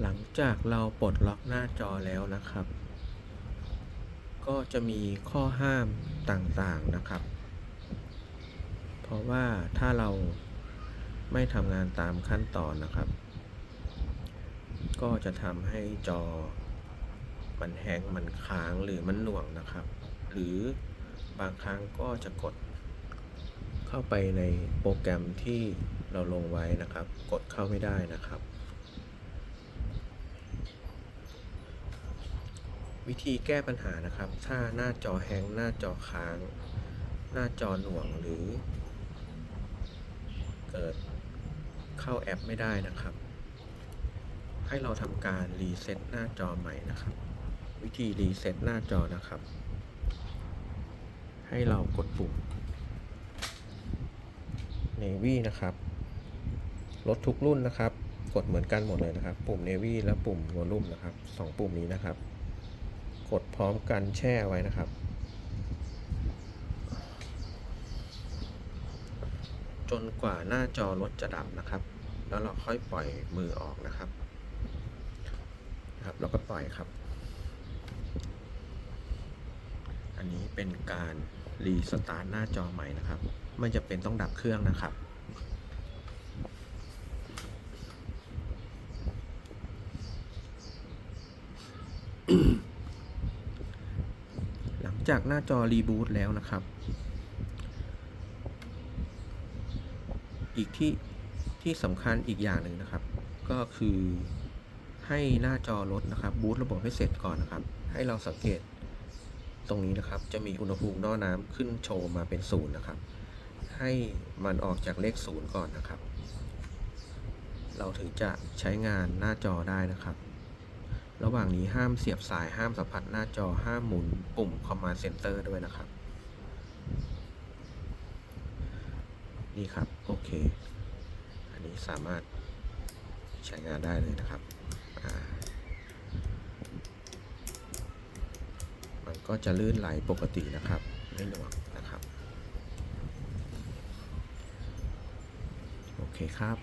หลังจากเราปลดล็อกหน้าจอแล้วนะครับ ก็จะมีข้อห้ามต่างๆนะครับ เพราะว่าถ้าเราไม่ทำงานตามขั้นตอนนะครับ ก็จะทำให้จอมันแฮงมันค้างหรือมันหน่วงนะครับ หรือบางครั้งก็จะกดเข้าไปในโปรแกรมที่เราลงไว้นะครับ กดเข้าไม่ได้นะครับ วิธีแก้ปัญหานะครับ ถ้าหน้าจอแฮงหน้าจอค้าง หน้าจอหน่วงหรือ เกิดเข้าแอปไม่ได้นะครับ ให้เราทำการรีเซ็ตหน้าจอใหม่นะครับ วิธีรีเซ็ตหน้าจอนะครับ ให้เรากดปุ่ม Navy นะครับ รถทุกรุ่นนะครับ กดเหมือนกันหมดเลยนะครับ ปุ่ม Navy และปุ่ม Volume นะครับสองปุ่มนี้นะครับ กดพร้อมกันแช่ไว้นะครับ จนกว่าหน้าจอรถจะดับนะครับ แล้วเราค่อยปล่อยมือออกนะครับ ครับเราก็ปล่อยครับ อันนี้เป็นการรีสตาร์ทหน้าจอใหม่นะครับ ไม่จะเป็นต้องดับเครื่องนะครับหลัง จากหน้าจอรีบูตแล้วนะครับ อีกที่ที่สำคัญอีกอย่างหนึ่งนะครับ ก็คือให้หน้าจอรถนะครับ บูตระบบให้เสร็จก่อนนะครับ ให้เราสังเกตตรงนี้นะครับ จะมีอุณหภูมิน้อน้ำขึ้นโชว์มาเป็นศูนย์นะครับ ให้มันออกจากเลขศูนย์ก่อนนะครับ เราถึงจะใช้งานหน้าจอได้นะครับ ระหว่างนี้ห้ามเสียบสายห้ามสัมผัสหน้าจอห้ามหมุนปุ่ม Command Center ด้วยนะครับ นี่ครับ โอเค อันนี้สามารถใช้งานได้เลยนะครับ มันก็จะลื่นไหลปกตินะครับ ไม่หน่วงนะครับ โอเคครับ